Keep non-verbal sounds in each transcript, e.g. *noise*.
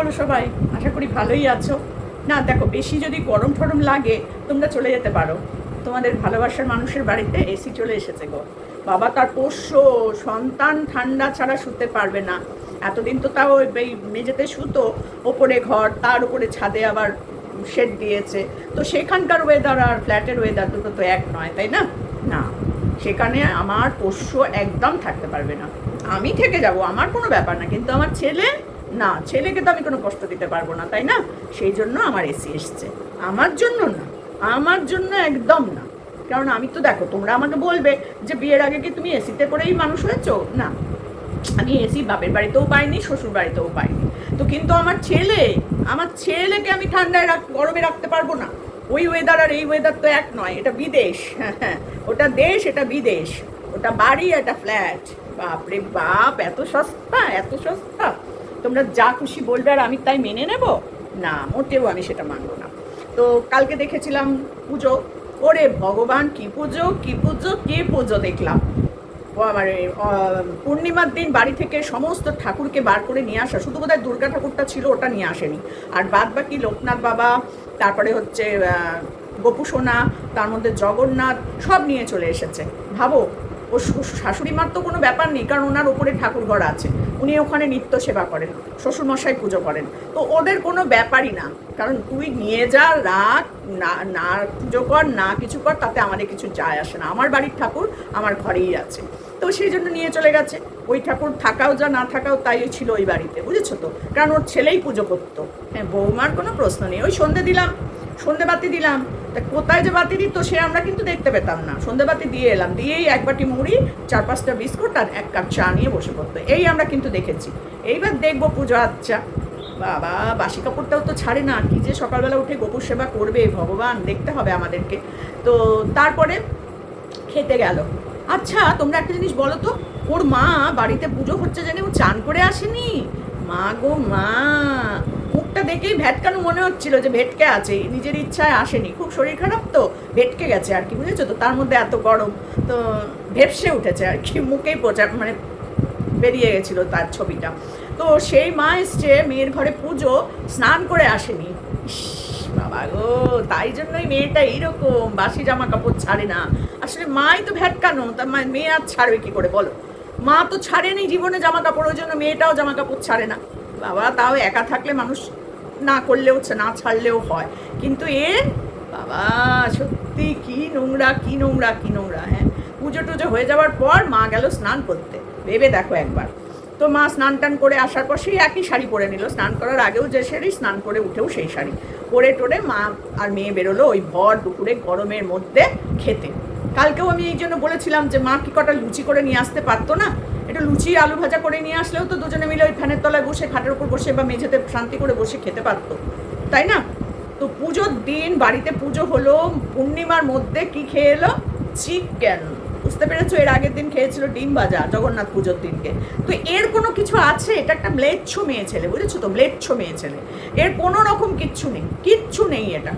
বলো সবাই, আশা করি ভালোই আছো। না, দেখো, বেশি যদি গরম ঠরম লাগে, তোমরা চলে যেতে পারো। তোমাদের ভালোবাসার মানুষের বাড়িতে এসি চলে এসেছে গো। বাবা তার পোষ্য, সন্তান ঠান্ডা ছাড়া শুতে পারবে না। এতদিন তো তাও এই মেঝেতে শুতো ওপরে ঘর, তার উপরে ছাদে আবার শেড দিয়েছে। তো সেখানকার ওয়েদার আর ফ্ল্যাটের ওয়েদার দুটো তো এক নয়, তাই না? না, সেখানে আমার পোষ্য একদম থাকতে পারবে না। আমি থেকে যাব, আমার কোনো ব্যাপার না। কিন্তু আমার ছেলে না, ছেলেকে তো আমি কোনো কষ্ট দিতে পারব না, তাই না? সেই জন্য আমার এসি এসছে। আমার জন্য না, আমার জন্য একদম না। কারণ আমি তো দেখো, তোমরা আমাকে বলবে যে বিয়ের আগে কি তুমি এসিতে করেই মানুষ হয়েছো? না। আমি এসি বাপের বাড়িতেও পাইনি, শ্বশুর বাড়িতেও পাইনি। তো কিন্তু আমার ছেলে, আমার ছেলেকে আমি ঠান্ডায় রাখ, গরমে রাখতে পারব না। ওই ওয়েদার আর এই ওয়েদার তো এক নয়, এটা বিদেশ। হ্যাঁ *laughs* ওটা দেশ, এটা বিদেশ। ওটা বাড়ি, এটা ফ্ল্যাট বাপরে বাপ, এত সস্তা এত সস্তা। তোমরা যা খুশি বলবে আর আমি তাই মেনে নেব? না মোটেও আমি সেটা মানবো না। তো কালকে দেখেছিলাম পুজো। ওরে ভগবান কি পুজো কি পুজো কি পুজো দেখলাম? মানে পূর্ণিমার দিন বাড়ি থেকে সমস্ত ঠাকুরকে বার করে নিয়ে আসা। শুধু বোধহয় দুর্গা ঠাকুরটা ছিল ওটা নিয়ে আসেনি। আর বাদ বাকি লোকনাথ বাবা তারপরে হচ্ছে আহ, গোপু সোনা তার মধ্যে জগন্নাথ সব নিয়ে চলে এসেছে। ভাবো ও শাশুড়ি মার তো কোনো ব্যাপার নেই, কারণ ওনার ওপরে ঠাকুর ঘর আছে। উনি ওখানে নিত্য সেবা করেন, শ্বশুরমশাই পুজো করেন। তো ওদের কোনো ব্যাপারই না, কারণ তুই নিয়ে যা, রাখ, না না পুজো কর, না কিছু কর, তাতে আমাদের কিছু যায় আসে না। আমার বাড়ির ঠাকুর আমার ঘরেই আছে। তো সেই জন্য নিয়ে চলে গেছে। ওই ঠাকুর থাকাও যা, না থাকাও তাই ছিল ওই বাড়িতে, বুঝেছ তো? কারণ ওর ছেলেই পুজো করতো। হ্যাঁ বৌমার কোনো প্রশ্ন নেই। ওই সন্ধে দিলাম সন্ধে বাতি দিলাম। কোথায় যে বাতি দিত সে আমরা কিন্তু দেখতে পেতাম না। সন্ধে বাতি দিয়ে এলাম, দিয়েই এক বাটি মুড়ি, চার পাঁচটা বিস্কুট আর এক কাপ চা নিয়ে বসে পড়তো। এই আমরা কিন্তু দেখেছি। এইবার দেখব পুজো আচ্ছা। বাবা, বাসি কাপড়টাও তো ছাড়ে না। কি যে সকালবেলা উঠে গোপুর সেবা করবে, ভগবান দেখতে হবে আমাদেরকে। তো তারপরে খেতে গেল। আচ্ছা তোমরা একটা জিনিস বলো তো, ওর মা বাড়িতে পুজো হচ্ছে জেনে ও চান করে আসেনি? মা গো মা মুখটা দেখেই ভ্যাটকানো মনে হচ্ছিল যে ভেটকে আছে, নিজের ইচ্ছায় আসেনি। খুব শরীর খারাপ তো, ভেটকে গেছে আর কি, বুঝেছ তো? তার মধ্যে এত গরম, তো ভেপসে উঠেছে আর কি, মুখেই পচা মানে বেরিয়ে গেছিল তার ছবিটা। তো সেই মা এসছে, মেয়ের ঘরে পুজো, স্নান করে আসেনি। বাবা গো, তাই জন্যই মেয়েটা এইরকম, বাসি জামা কাপড় ছাড়ে না। আসলে মাই তো ভ্যাটকানো তার মেয়ে আর ছাড়বে কি করে বলো? মা তো ছাড়েনি জীবনে জামা কাপড় ওই জন্য মেয়েটাও জামা কাপড় ছাড়ে না। বাবা, তাও একা থাকলে মানুষ না করলেও না ছাড়লেও হয়। কিন্তু এ বাবা, সত্যি কি নোংরা কি নোংরা কি নোংরা হ্যাঁ। পুজো টুজো হয়ে যাওয়ার পর মা গেল স্নান করতে। ভেবে দেখো একবার। তো মা স্নান টান করে আসার পর সেই একই শাড়ি পরে নিল। স্নান করার আগেও যে শাড়ি, স্নান করে উঠেও সেই শাড়ি। পরে টোরে মা আর মেয়ে বেরোলো ওই ভর দুপুরে গরমের মধ্যে খেতে। কালকেও আমি এই জন্য বলেছিলাম যে মা কি কটা লুচি করে নিয়ে আসতে পারতো না? একটু লুচি, আলু ভাজা করে নিয়ে আসলেও তো দুজনে মিলে ওই ফ্যানের তলায় বসে, খাটের উপর বসে বা মেঝেতে শান্তি করে বসে খেতে পারতো। তাই না? তো পুজোর দিন, বাড়িতে পুজো হলো, পূর্ণিমার মধ্যে কি খেয়ে এলো? চিকেন। বুঝতে পেরেছ? এর আগের দিন খেয়েছিল ডিম ভাজা, জগন্নাথ পুজোর দিনকে। তো এর কোনো কিছু আছে? এটা একটা ব্লেচ্ছ মেয়ে ছেলে, বুঝেছ তো? ব্লেচ্ছ মেয়ে ছেলে। এর কোনো রকম কিচ্ছু নেই কিচ্ছু নেই এটা।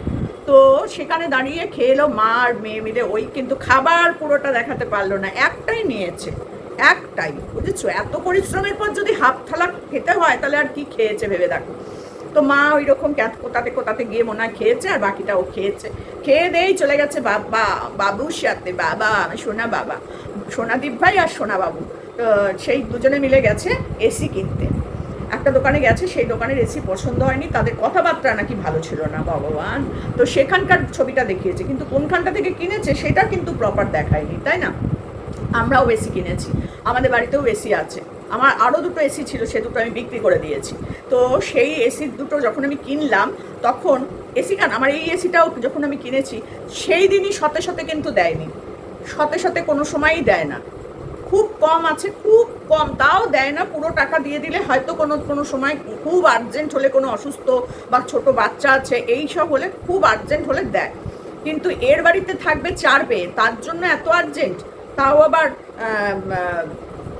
তো সেখানে দাঁড়িয়ে খেয়ে এলো মা আর মেয়ে মিলে। ওই কিন্তু খাবার পুরোটা দেখাতে পারল না, একটাই নিয়েছে। একটাই, বুঝেছ? এত পরিশ্রমের পর যদি হাফ থালা খেতে হয়, তাহলে আর কি খেয়েছে ভেবে দেখো? তো মা ওই রকম ক্যাত কোথাতে কোথাতে গিয়ে মনে হয় খেয়েছে, আর বাকিটা ও খেয়েছে। খেয়ে দেই চলে গেছে বাবা, বাবুর সাথে। বাবা সোনা বাবা, সোনাদীপ ভাই আর সোনা বাবু। সেই দুজনে মিলে গেছে এসি কিনতে। একটা দোকানে গেছে, সেই দোকানের এসি পছন্দ হয়নি, তাদের কথাবার্তা নাকি ভালো ছিল না, ভগবান। তো সেখানকার ছবিটা দেখিয়েছে, কিন্তু কোনখানটা থেকে কিনেছে, সেটা কিন্তু প্রপার দেখায়নি, তাই না? আমরাও এসি কিনেছি, আমাদের বাড়িতেও এসি আছে। আমার আরও দুটো এসি ছিল, সে দুটো আমি বিক্রি করে দিয়েছি। তো সেই এসি দুটো যখন আমি কিনলাম, তখন এসি কেন? আমার এই এসিটাও যখন আমি কিনেছি, সেই দিনই সতে সতে কিন্তু দেয়নি। সতে সতে কোনো সময়ই দেয় না। খুব কম আছে, খুব কম। তাও দেয় না, পুরো টাকা দিয়ে দিলে হয়তো কোনো কোনো সময় খুব আর্জেন্ট হলে কোনো অসুস্থ বা ছোট বাচ্চা আছে, এই সব হলে খুব আর্জেন্ট হলে দেয়। কিন্তু এর বাড়িতে থাকবে চার পেয়ে, তার জন্য এত আর্জেন্ট তাও আবার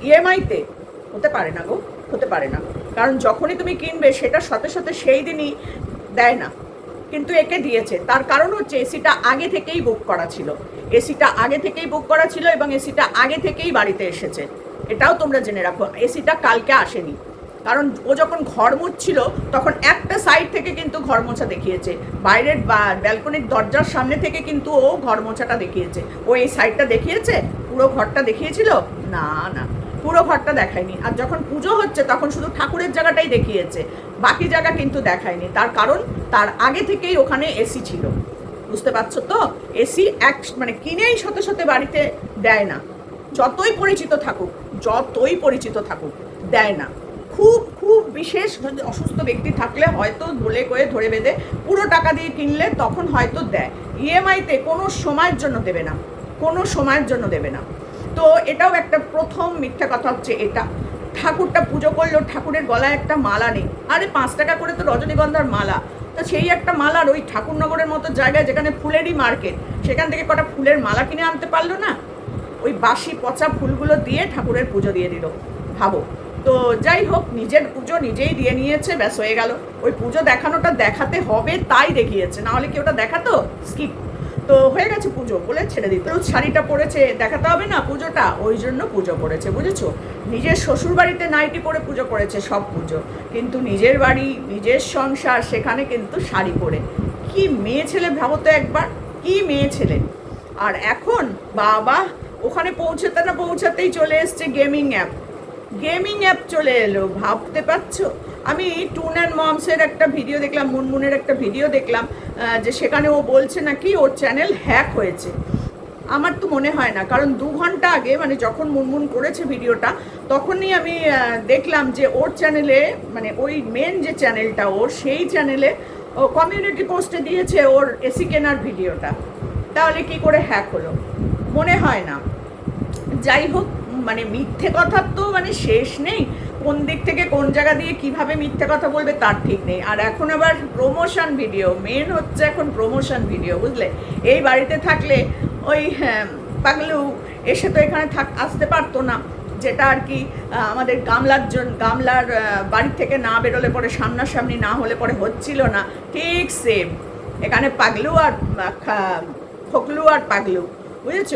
ইএমআইতে হতে পারে না গো, হতে পারে না। কারণ যখনই তুমি কিনবে, সেটার সাথে সাথে সেই দিনই দেয় না। কিন্তু একে দিয়েছে। তার কারণ হচ্ছে, এসিটা আগে থেকেই বুক করা ছিল। এসিটা আগে থেকেই বুক করা ছিল এবং এসিটা আগে থেকেই বাড়িতে এসেছে। এটাও তোমরা জেনে রাখো, এসিটা কালকে আসেনি। কারণ ও যখন ঘর মুছছিল, তখন একটা সাইড থেকে কিন্তু ঘর মোছা দেখিয়েছে। বাইরের ব্যালকনির দরজার সামনে থেকে কিন্তু ও ঘর মোছাটা দেখিয়েছে। ও এই সাইডটা দেখিয়েছে? পুরো ঘরটা দেখিয়েছিল? না না, পুরো ঘরটা দেখায়নি। আর যখন পুজো হচ্ছে, তখন শুধু ঠাকুরের জায়গাটাই দেখিয়েছে। বাকি জায়গা কিন্তু দেখায়নি। তার কারণ, তার আগে থেকেই ওখানে এসি ছিল। বুঝতে পারছ তো? এসি এক মানে কিনেই সাথে সাথে বাড়িতে দেয় না। যতই পরিচিত থাকুক, যতই পরিচিত থাকুক, দেয় না। খুব খুব বিশেষ অসুস্থ ব্যক্তি থাকলে হয়তো বলে কয়ে ধরে বেঁধে পুরো টাকা দিয়ে কিনলে তখন হয়তো দেয়। ইএমআইতে কোনো সময়ের জন্য দেবে না। কোনো সময়ের জন্য দেবে না। তো এটাও একটা প্রথম মিথ্যা কথা হচ্ছে এটা। ঠাকুরটা পুজো করল, ঠাকুরের গলায় একটা মালা নেই। আরে পাঁচ টাকা করে তো রজনীগন্ধার মালা। তো সেই একটা মালার ওই ঠাকুরনগরের মতো জায়গায় যেখানে ফুলেরই মার্কেট, সেখান থেকে কটা ফুলের মালা কিনে আনতে পারল না? ওই বাসি পচা ফুলগুলো দিয়ে ঠাকুরের পুজো দিয়ে দিল। ভাবো। তো যাই হোক, নিজের পুজো নিজেই দিয়ে নিয়েছে, ব্যাস হয়ে গেল। ওই পুজো দেখানোটা দেখাতে হবে, তাই দেখিয়েছে। না হলে কি ওটা দেখাতো? স্কিপ। তো হয়ে গেছে পুজো বলে ছেড়ে দিত। শাড়িটা পরেছে, দেখাতে হবে না পুজোটা, ওই জন্য পুজো করেছে বুঝেছ? নিজের শ্বশুর বাড়িতে নাইটি পরে পুজো করেছে সব পুজো। কিন্তু নিজের বাড়ি, নিজের সংসার, সেখানে কিন্তু শাড়ি পরে। কি মেয়ে ছেলে ভাবো তো একবার, কি মেয়ে ছেলে। আর এখন বাবা ওখানে পৌঁছাতে না পৌঁছাতেই চলে এসছে গেমিং অ্যাপ। গেমিং অ্যাপ চলে এলো, ভাবতে পারছ? আমি টুন অ্যান্ড মমসের একটা ভিডিও দেখলাম, মুনমুনের একটা ভিডিও দেখলাম যে সেখানে ও বলছে নাকি ওর চ্যানেল হ্যাক হয়েছে। আমার তো মনে হয় না, কারণ দু ঘণ্টা আগে মানে যখন মুনমুন করেছে ভিডিওটা, তখনই আমি দেখলাম যে ওর চ্যানেলে মানে ওই মেন যে চ্যানেলটা ওর, সেই চ্যানেলে, ও কমিউনিটি পোস্টে দিয়েছে ওর এসি কেনার ভিডিওটা। তাহলে কি করে হ্যাক হলো? মনে হয় না। যাই হোক মানে মিথ্যে কথার তো মানে শেষ নেই। কোন দিক থেকে কোন জায়গা দিয়ে কীভাবে মিথ্যে কথা বলবে তার ঠিক নেই। আর এখন আবার প্রমোশন ভিডিও মেন হচ্ছে এখন প্রমোশন ভিডিও বুঝলে? এই বাড়িতে থাকলে ওই হ্যাঁ, পাগলু এসে তো এখানে থাক আসতে পারতো না। যেটা আর কি আমাদের গামলার জন্য গামলার বাড়ি থেকে না বেরোলে পরে সামনাসামনি না হলে পরে হচ্ছিল না। ঠিক সেম এখানে পাগলু আর আহ, খা- ফকলু আর পাগলু বুঝেছ?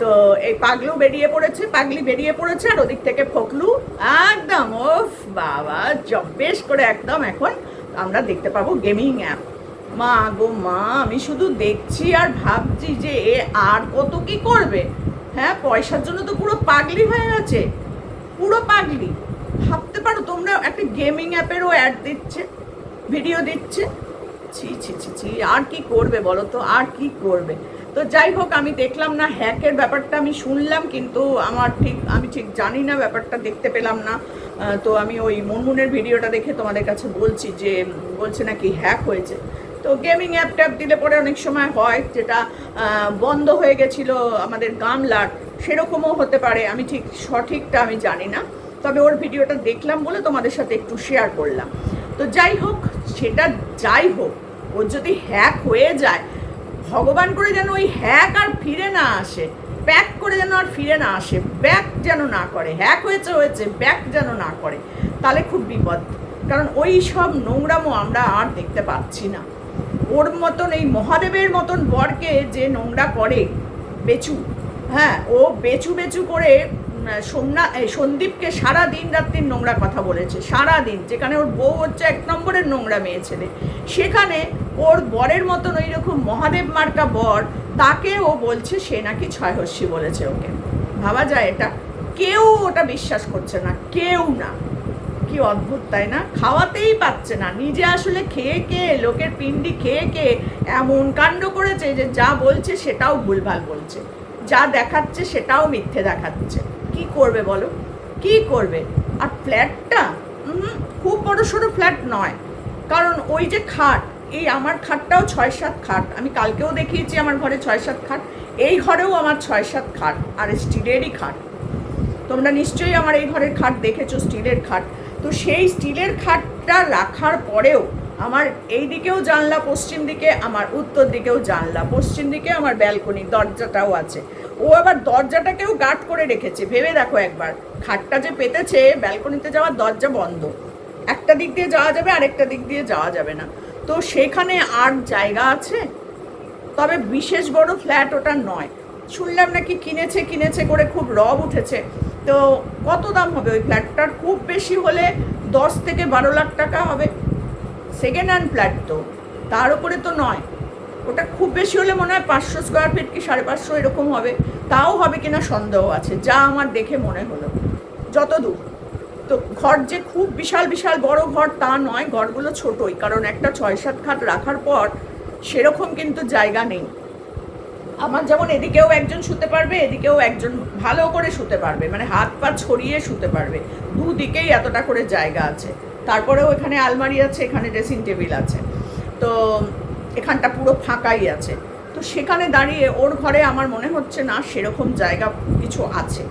তো এই পাগলু বেরিয়ে পড়েছে, পাগলি বেরিয়ে পড়েছে, আর ওদিক থেকে ফকলু। একদম ওফ বাবা, জব, বেশ করে একদম এখন আমরা দেখতে পাবো গেমিং অ্যাপ। মা গো মা, আমি শুধু দেখছি আর ভাবছি যে এ আর কত কি করবে। হ্যাঁ পয়সার জন্য তো পুরো পাগলি হয়ে গেছে। পুরো পাগলি। ভাবতে পারো তোমরা, একটা গেমিং অ্যাপেরও অ্যাড দিচ্ছে, ভিডিও দিচ্ছে। ছি ছি ছি ছি, আর কি করবে বলো তো, আর কি করবে? তো যাই হোক, আমি দেখলাম না হ্যাকের ব্যাপারটা আমি শুনলাম, কিন্তু আমার ঠিক, আমি ঠিক জানি না, ব্যাপারটা দেখতে পেলাম না। তো আমি ওই মুনমুনের ভিডিওটা দেখে তোমাদের কাছে বলছি যে, বলছে নাকি হ্যাক হয়েছে। তো গেমিং অ্যাপ ট্যাপ দিলে পরে অনেক সময় হয়, যেটা বন্ধ হয়ে গেছিল আমাদের গামলার, সেরকমও হতে পারে, আমি ঠিক সঠিকটা আমি জানি না। তবে ওর ভিডিওটা দেখলাম বলে তোমাদের সাথে একটু শেয়ার করলাম। তো যাই হোক, সেটা যাই হোক ওর যদি হ্যাক হয়ে যায় ভগবান করে যেন ওই হ্যাক আর ফিরে না আসে, ব্যাক করে যেন আর ফিরে না আসে, ব্যাক যেন না করে, হ্যাক হয়েছে হয়েছে, ব্যাক যেন না করে, তাহলে খুব বিপদ। কারণ ওই সব নোংরামো আমরা আর দেখতে পাচ্ছি না। ওর মতন, এই মহাদেবের মতন বরকে যে নোংরা করে, বেচু হ্যাঁ ও বেচু বেচু করে সোমনা, এই, সন্দীপকে সারা দিন রাত্রির নোংরা কথা বলেছে, সারা দিন, যেখানে ওর বউ হচ্ছে এক নম্বরের নোংরা মেয়ে ছেলে। সেখানে ওর বরের মতন ওই রকম মহাদেব মার্কা বর, তাকে ও বলছে সে নাকি ছয়হস্যি বলেছে ওকে। ভাবা যায় এটা। কেউ ওটা বিশ্বাস করছে না, কেউ না। কি অদ্ভুত, তাই না? খাওয়াতেই পাচ্ছে না। নিজে আসলে খেয়ে খেয়ে লোকের পিন্ডি খেয়ে খেয়ে এমন কাণ্ড করেছে যে যা বলছে সেটাও ভুলভাল বলছে। যা দেখাচ্ছে সেটাও মিথ্যে দেখাচ্ছে। কি করবে বলো? কি করবে? আর ফ্ল্যাটটা খুব বড় সড়ো ফ্ল্যাট নয়। কারণ ওই যে খাট, এই আমার খাটটাও ছয় সাত খাট। আমি কালকেও দেখিয়েছি আমার ঘরে ছয় সাত খাট। এই ঘরেও আমার ছয় সাত খাট, আর স্টিলেরই খাট। তোমরা নিশ্চয়ই আমার এই ঘরের খাট দেখেছ, স্টিলের খাট। তো সেই স্টিলের খাটটা রাখার পরেও আমার এই দিকেও জানলা, পশ্চিম দিকে আমার, উত্তর দিকেও জানলা, পশ্চিম দিকে আমার ব্যালকনি, দরজাটাও আছে। ও আবার দরজাটাকেও গার্ড করে রেখেছে, ভেবে দেখো একবার। খাটটা যে পেতেছে, ব্যালকনিতে যাওয়ার দরজা বন্ধ। একটা দিক দিয়ে যাওয়া যাবে, আরেকটা দিক দিয়ে যাওয়া যাবে না। তো সেখানে আর জায়গা আছে? তবে বিশেষ বড় ফ্ল্যাট ওটা নয়। শুনলাম নাকি কিনেছে কিনেছে করে খুব রব উঠেছে। তো কত দাম হবে ওই ফ্ল্যাটটার? খুব বেশি হলে দশ থেকে বারো লাখ টাকা হবে। সেকেন্ড হ্যান্ড ফ্ল্যাট তো, তার উপরে তো নয়। ওটা খুব বেশি হলে মনে হয় পাঁচশো স্কোয়ার ফিট কি সাড়ে পাঁচশো এরকম হবে। তাও হবে কিনা সন্দেহ আছে, যা আমার দেখে মনে হলো। যত দূর। তো ঘর যে খুব বিশাল বিশাল বড় ঘর তা নয়, ঘরগুলো ছোটই। কারণ একটা ছয় সাত খাট রাখার পর সেরকম কিন্তু জায়গা নেই। আমার যেমন এদিকেও একজন শুতে পারবে, এদিকেও একজন ভালো করে শুতে পারবে। মানে হাত পা ছড়িয়ে শুতে পারবে। দুদিকেই এতটা করে জায়গা আছে। তারপরেও এখানে আলমারি আছে, এখানে ড্রেসিং টেবিল আছে। তো এখানটা পুরো ফাঁকাই আছে। তো সেখানে দাঁড়িয়ে ওর ঘরে আমার মনে হচ্ছে না সেরকম জায়গা কিছু আছে।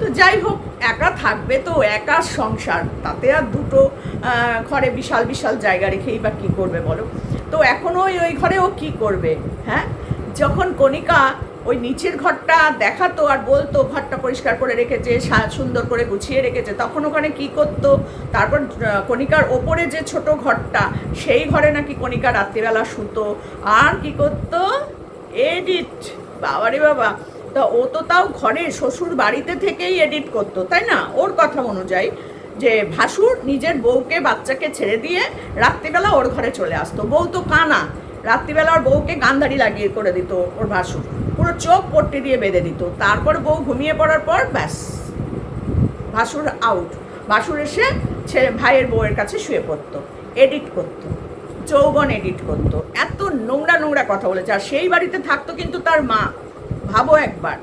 তো যাই হোক, একা থাকবে তো, একা সংসার, তাতে আর দুটো ঘরে বিশাল বিশাল জায়গা রেখেই বা কী করবে বলো? তো এখনও ওই ওই ঘরে ও কী করবে হ্যাঁ? যখন কণিকা ওই নিচের ঘরটা দেখাতো আর বলতো, ঘরটা পরিষ্কার করে রেখেছে সুন্দর করে গুছিয়ে রেখেছে। তখন ওখানে কি করতো? তারপর কণিকার ওপরে যে ছোট ঘরটা, সেই ঘরে নাকি কণিকা রাত্রিবেলা শুতো। আর কি করতো? এডিট। বাবারে বাবা! তা ও তো তাও ঘরে শ্বশুর বাড়িতে থেকেই এডিট করতো, তাই না? ওর কথা অনুযায়ী যে ভাসুর নিজের বউকে বাচ্চাকে ছেড়ে দিয়ে রাত্রিবেলা ওর ঘরে চলে আসতো। বউ তো কানা। রাত্রিবেলা ওর বউকে গান্ধারি লাগিয়ে করে দিত ওর ভাসুর। পুরো চোখ পট্টি দিয়ে বেঁধে দিত। তারপর বউ ঘুমিয়ে পড়ার পর ব্যাস, ভাসুর আউট ভাসুর এসে ছেলে ভাইয়ের বউয়ের কাছে শুয়ে পড়তো এডিট করতো, যৌবন এডিট করতো। এত নোংরা নোংরা কথা বলেছে। আর সেই বাড়িতে থাকতো কিন্তু তার মা। ভাবো একবার,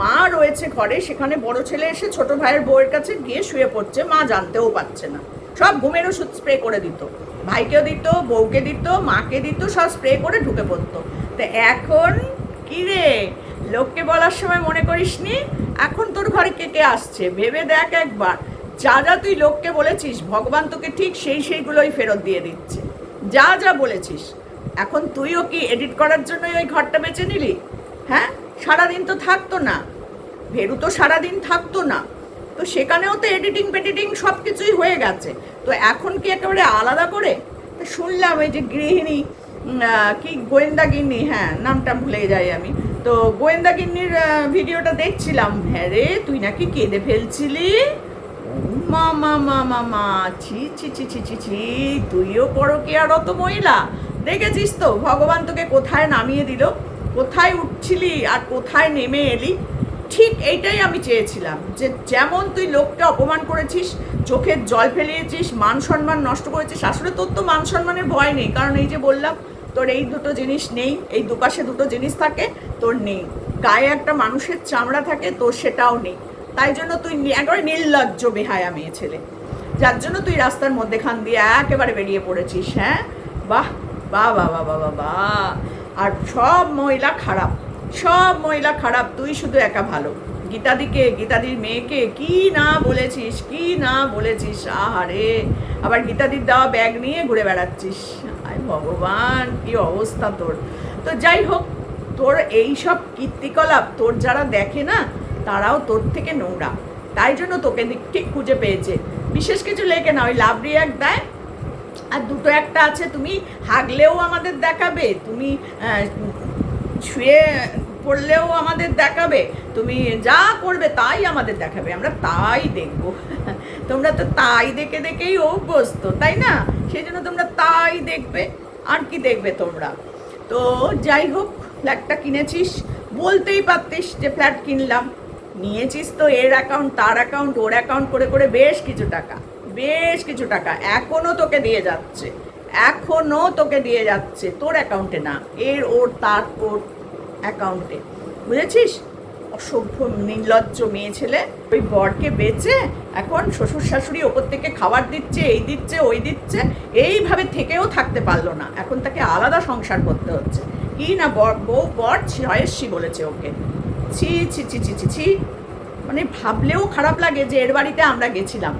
মা রয়েছে ঘরে, সেখানে বড় ছেলে এসে ছোট ভাইয়ের বউয়ের কাছে গিয়ে শুয়ে পড়ছে, মা জানতেও পারছে না। সব ঘুমের ওষুধ স্প্রে করে দিত। ভাইকেও দিত, বউকে দিত, মাকে দিত, সব স্প্রে করে ঢুকে পড়তো। তো এখন কি রে? লোককে বলার সময় মনে করিস নি এখন তোর ঘরে কে কে আসছে? ভেবে দেখ একবার। যা যা তুই লোককে বলেছিস, ভগবান তোকে ঠিক সেই সেইগুলোই ফেরত দিয়ে দিচ্ছে। যা যা বলেছিস। এখন তুইও কি এডিট করার জন্যই ওই ঘরটা বেছে নিলি? হ্যাঁ? সারাদিন তো থাকতো না। ভেরু তো সারাদিন থাকতো না। তো সেখানেও তো এডিটিং পেডিটিং সব কিছুই হয়ে গেছে। তো এখন কি একেবারে আলাদা করে? শুনলাম এই যে গৃহিণী কি গোয়েন্দা গিন্নি হ্যাঁ নামটা ভুলে যাই আমি। তো গোয়েন্দা গিন্নির ভিডিওটা দেখছিলাম। হ্যাঁ রে, তুই নাকি কেঁদে ফেলছিলি? মা মা মা মা মা, ছি ছি ছি ছি ছি ছি, তুইও পরকীয়ারত মহিলা দেখেছিস তো, ভগবান তোকে কোথায় নামিয়ে দিল? কোথায় উঠছিলি আর কোথায় নেমে এলি? ঠিক এইটাই আমি চেয়েছিলাম, যে যেমন তুই লোককে অপমান করেছিস, চোখের জল ফেলিয়েছিস, মান সম্মান নষ্ট করেছিস, আসলে তোর তো মান সম্মানের ভয় নেই। কারণ এই যে বললাম, তোর এই দুটো জিনিস নেই, এই দুপাশে দুটো জিনিস থাকে, তোর নেই। গায়ে একটা মানুষের চামড়া থাকে, তোর সেটাও নেই। তাই জন্য তুই একেবারে নির্লজ্জ বেহায়া মেয়ে ছেলে। যার জন্য তুই রাস্তার মধ্যেখান দিয়ে একেবারে বেরিয়ে পড়েছিস হ্যাঁ? বাহ বাহ বাহ বাহ বাহ বাহ। আর সব মহিলা খারাপ। সব মহিলা খারাপ, তুই শুধু একা ভালো। গীতাদিকে, গীতাদির মেয়েকে কি না বলেছিস, কি না বলেছিস? আহারে, আবার গীতাদির দেওয়া ব্যাগ নিয়ে ঘুরে বেড়াচ্ছিস। আয় ভগবান, কি অবস্থা তোর। তো যাই হোক, তোর এই সব কীর্তিকলাপ তোর যারা দেখে না, তারাও তোর থেকে নোংরা। তাই জন্য তোকে ঠিক খুঁজে পেয়েছে। বিশেষ কিছু লেখে না, ওই লাভ রিয়াক্ট দেয়, আর দুটো একটা আছে, তুমি হাগলেও আমাদের দেখাবে, তুমি শুয়ে পড়লেও আমাদের দেখাবে। তুমি যা করবে তাই আমাদের দেখাবে। আমরা তাই দেখব। তোমরা তো তাই দেখে দেখেই অভ্যস্ত, তাই না? সেই জন্য তোমরা তাই দেখবে, আর কি দেখবে তোমরা? তো যাই হোক ফ্ল্যাটটা কিনেছিস, বলতেই পারতিস যে ফ্ল্যাট কিনলাম। নিয়েছিস তো এর অ্যাকাউন্ট তার অ্যাকাউন্ট ওর অ্যাকাউন্ট করে করে বেশ কিছু টাকা। বেশ কিছু টাকা। এখনও তোকে দিয়ে যাচ্ছে। এখনও তোকে দিয়ে যাচ্ছে। তোর অ্যাকাউন্টে না। এর, ওর, তার, ওর। অ্যাকাউন্টে। বুঝেছিস? অসভ্য, নির্লজ্জ মেয়ে ছেলে। ওই বরকে বেচে এখন শ্বশুর শাশুড়ি ওপর থেকে খাবার দিচ্ছে, এই দিচ্ছে, ওই দিচ্ছে, এইভাবে থেকেও থাকতে পারল না। এখন তাকে আলাদা সংসার করতে হচ্ছে। কি না বর বউ বর ছয়েসি বলেছে ওকে। ছি ছি ছি ছি ছি ছি। মানে ভাবলেও খারাপ লাগে যে এর বাড়িতে আমরা গেছিলাম।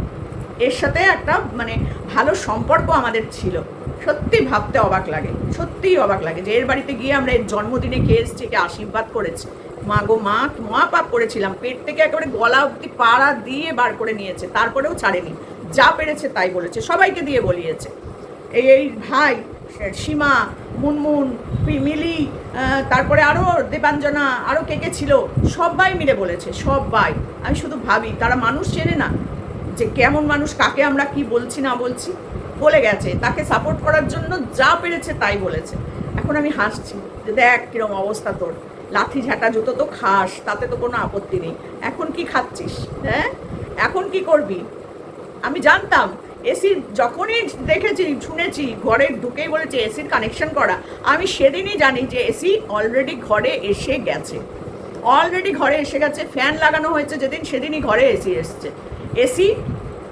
এর সাথে একটা মানে ভালো সম্পর্ক আমাদের ছিল। সত্যি ভাবতে অবাক লাগে, সত্যিই অবাক লাগে যে এর বাড়িতে গিয়ে আমরা এর জন্মদিনে খেয়ে এসেছি একে আশীর্বাদ করেছি। মা গো, মা মা পাপ করেছিলাম, পেট থেকে একেবারে গলা অব্দি পাড়া দিয়ে বার করে নিয়েছে, তারপরেও ছাড়েনি। যা পেরেছে তাই বলেছে, সবাইকে দিয়ে বলিয়েছে। এই এই ভাই, সীমা, মুনমুন মিলি তারপরে আরও দেবাঞ্জনা আরও কে কে ছিল, সবাই মিলে বলেছে, সবাই। আমি শুধু ভাবি, তারা মানুষ চেনে না যে কেমন মানুষ, কাকে আমরা কি বলছি, না বলছি, বলে গেছে। তাকে সাপোর্ট করার জন্য যা পেরেছে তাই বলেছে। এখন আমি হাসছি যে দেখ কিরম অবস্থা তোর। লাথি ঝাঁটা জুতো তো খাস, তাতে তো কোনো আপত্তি নেই। এখন কি খাচ্ছিস? হ্যাঁ? এখন কি করবি? আমি জানতাম এসির যখনই দেখেছি, শুনেছি, ঘরে ঢুকেই বলেছে এসির কানেকশন করা। আমি সেদিনই জানি যে এসি অলরেডি ঘরে এসে গেছে। অলরেডি ঘরে এসে গেছে ফ্যান লাগানো হয়েছে যেদিন, সেদিনই ঘরে এসি এসছে। এসি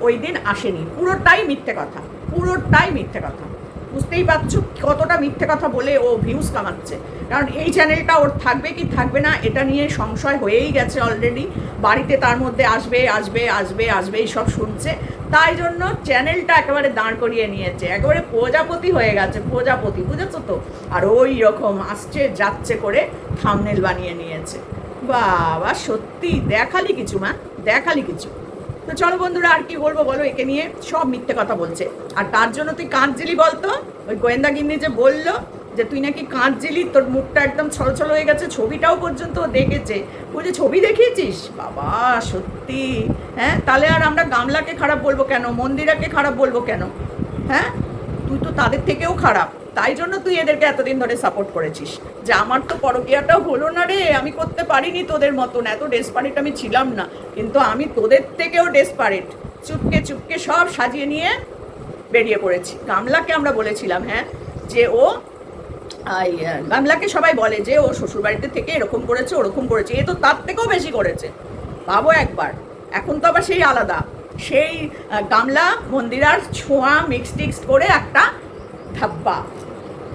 ওই দিন আসেনি। পুরোটাই মিথ্যে কথা। পুরোটাই মিথ্যে কথা। বুঝতেই পারছ কতটা মিথ্যে কথা বলে ও ভিউজ কামাচ্ছে। কারণ এই চ্যানেলটা ওর থাকবে কি থাকবে না, এটা নিয়ে সংশয় হয়েই গেছে অলরেডি বাড়িতে তার মধ্যে আসবে আসবে আসবে আসবে, এইসব শুনছে। তাই জন্য চ্যানেলটা একেবারে দাঁড় করিয়ে নিয়েছে। একেবারে প্রজাপতি হয়ে গেছে, প্রজাপতি, বুঝেছ তো? আর ওই রকম আসছে, যাচ্ছে করে থামনেল বানিয়ে নিয়েছে। বাবা, সত্যি, দেখালি কিছু মা, দেখালি কিছু। তো চলো বন্ধুরা, আর কি বলব বলো, একে নিয়ে সব মিথ্যে কথা বলছে। আর তার জন্য তুই কাঁদছিলি বলতো ওই গোয়েন্দা গিন্নি যে বলল যে তুই নাকি কাঁদছিলি তোর মুখটা একদম ছলছল হয়ে গেছে, ছবিটাও পর্যন্ত দেখেছে। বলছে, ছবি দেখিয়েছিস? বাবা, সত্যি। হ্যাঁ তাহলে আর আমরা গামলাকে খারাপ বলব কেন? মন্দিরাকে খারাপ বলব কেন? হ্যাঁ তুই তো তাদের থেকেও খারাপ। তাই জন্য তুই এদেরকে এতদিন ধরে সাপোর্ট করেছিস। যে আমার তো পরকিয়াটাও হলো না রে, আমি করতে পারিনি তোদের মতন, এত ডেসপারেট আমি ছিলাম না। কিন্তু আমি তোদের থেকেও ডেসপারেট চুপকে চুপকে সব সাজিয়ে নিয়ে বেরিয়ে পড়েছি। গামলাকে আমরা বলেছিলাম হ্যাঁ যে ও গামলাকে সবাই বলে যে ও শ্বশুরবাড়িতে থেকে এরকম করেছে, ওরকম করেছে। এ তো তার থেকেও বেশি করেছে। পাবো একবার। এখন তো আবার সেই আলাদা। সেই গামলা, মন্দিরার ছোঁয়া মিক্স টিক্স করে একটা ধাব্বা।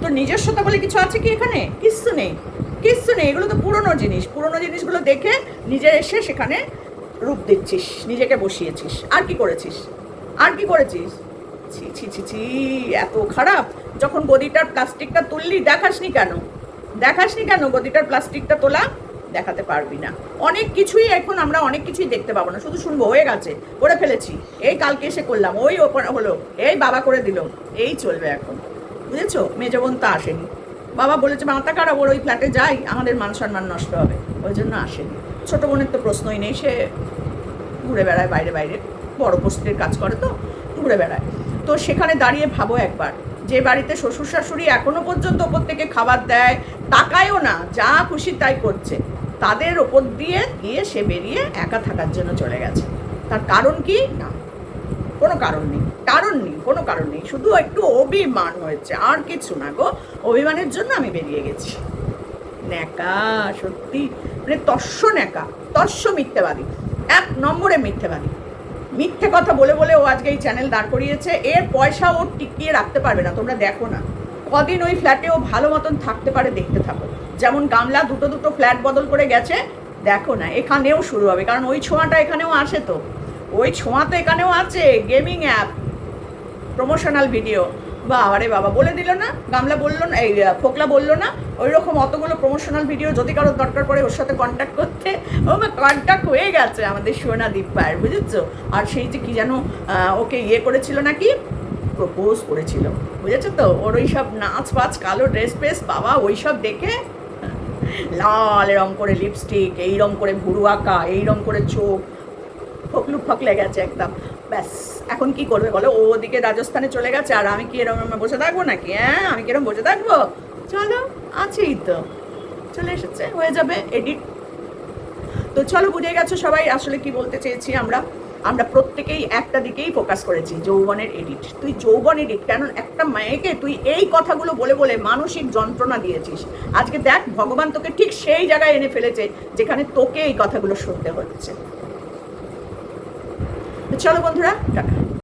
তো নিজস্বতা বলে কিছু আছে কি এখানে? কিচ্ছু নেই। কিচ্ছু নেই। এগুলো তো পুরনো জিনিস। পুরনো জিনিসগুলো দেখে নিজে এসে সেখানে রূপ দিচ্ছিস। নিজেকে বসিয়েছিস। আর কি করেছিস? আর কি করেছিস? ছি ছি ছি ছি, এত খারাপ। যখন গদিটার প্লাস্টিকটা তুললি, দেখাসনি কেন? দেখাসনি কেন গদিটার প্লাস্টিকটা তোলা? দেখাতে পারবি না। অনেক কিছুই এখন আমরা অনেক কিছুই দেখতে পাবো না। শুধু শুনব, হয়ে গেছে, করে ফেলেছি। এই কালকে এসে করলাম, ওই ওপর হলো, এই বাবা করে দিল, এই চলবে এখন। বুঝেছ? মেজো বোন তো আসেনি। বাবা বলেছে মাথা খারাপ ওর ওই ফ্ল্যাটে যাই, আমাদের মান সম্মান নষ্ট হবে। ওই জন্য আসেনি। ছোটো বোনের তো প্রশ্নই নেই, সে ঘুরে বেড়ায় বাইরে বাইরে। বড় পোস্টের কাজ করে তো, ঘুরে বেড়ায়। তো সেখানে দাঁড়িয়ে ভাবো একবার, যে বাড়িতে শ্বশুর শাশুড়ি এখনও পর্যন্ত ওপর থেকে খাবার দেয়, তাকায়ও না, যা খুশি তাই করছে। তাদের ওপর দিয়ে গিয়ে সে বেরিয়ে একা থাকার জন্য চলে গেছে। তার কারণ কি? না, কোনো কারণ নেই। কারণ নেই, কোনো কারণ নেই। শুধু একটু অভিমান হয়েছে। আর কিছু না গো, অভিমানের জন্য আমি বেরিয়ে গেছি। ন্যাকা, সত্যি। মানে তস্য ন্যাকা, তস্য মিথ্যেবাদী। এক নম্বরে মিথ্যেবাদী। মিথ্যে কথা বলে বলে ও আজকে এই চ্যানেল দাঁড় করিয়েছে। এর পয়সা ও টিকিয়ে রাখতে পারবে না, তোমরা দেখো না। কদিন ওই ফ্ল্যাটে ও ভালো মতন থাকতে পারে, দেখতে থাকো। যেমন গামলা দুটো দুটো ফ্ল্যাট বদল করে গেছে, দেখো না, এখানেও শুরু হবে, কারণ ওই ছোঁয়াটা এখানেও আসে তো। ওই ছোঁয়া তো এখানেও আছে গেমিং অ্যাপ প্রমোশনাল ভিডিও বাবা রে বাবা, বলে দিল না, গামলা বলল না, এই ফোকলা বলল না ওই রকম অতগুলো প্রমোশনাল ভিডিও যদি কারোর দরকার পড়ে ওর সাথে কন্ট্যাক্ট করতে, ও কন্ট্যাক্ট হয়ে গেছে আমাদের সোনা দীপায়ের বুঝেছ? আর সেই যে কি যেন ওকে ইয়ে করেছিল নাকি? প্রপোজ করেছিল, বুঝেছ তো? ওর ওই সব নাচ ফাচ কালো ড্রেস ফ্রেস বাবা ওই সব দেখে লাল রং করে লিপস্টিক এই রং করে ভুরু আঁকা, এই রং করে চোখ ফকলু ফকলে গেছে একদম। ব্যাস, এখন কি করবে বলো? ও ওদিকে রাজস্থানে চলে গেছে, আর আমি কি এরকম বসে থাকব নাকি? হ্যাঁ আমি কীরকম বসে থাকব? চলো, আছেই তো। চলে এসেছে, হয়ে যাবে এডিট তো চলো, বুঝে গেছো সবাই, আসলে কি বলতে চেয়েছি আমরা? আমরা প্রত্যেকেই একটা দিকেই ফোকাস করেছি, যৌবনের এডিট তুই যৌবন এডিট কেন একটা মেয়েকে তুই এই কথাগুলো বলে বলে মানসিক যন্ত্রণা দিয়েছিস? আজকে দেখ, ভগবান তোকে ঠিক সেই জায়গায় এনে ফেলেছে, যেখানে তোকে এই কথাগুলো শুনতে হচ্ছে। চলো বন্ধুরা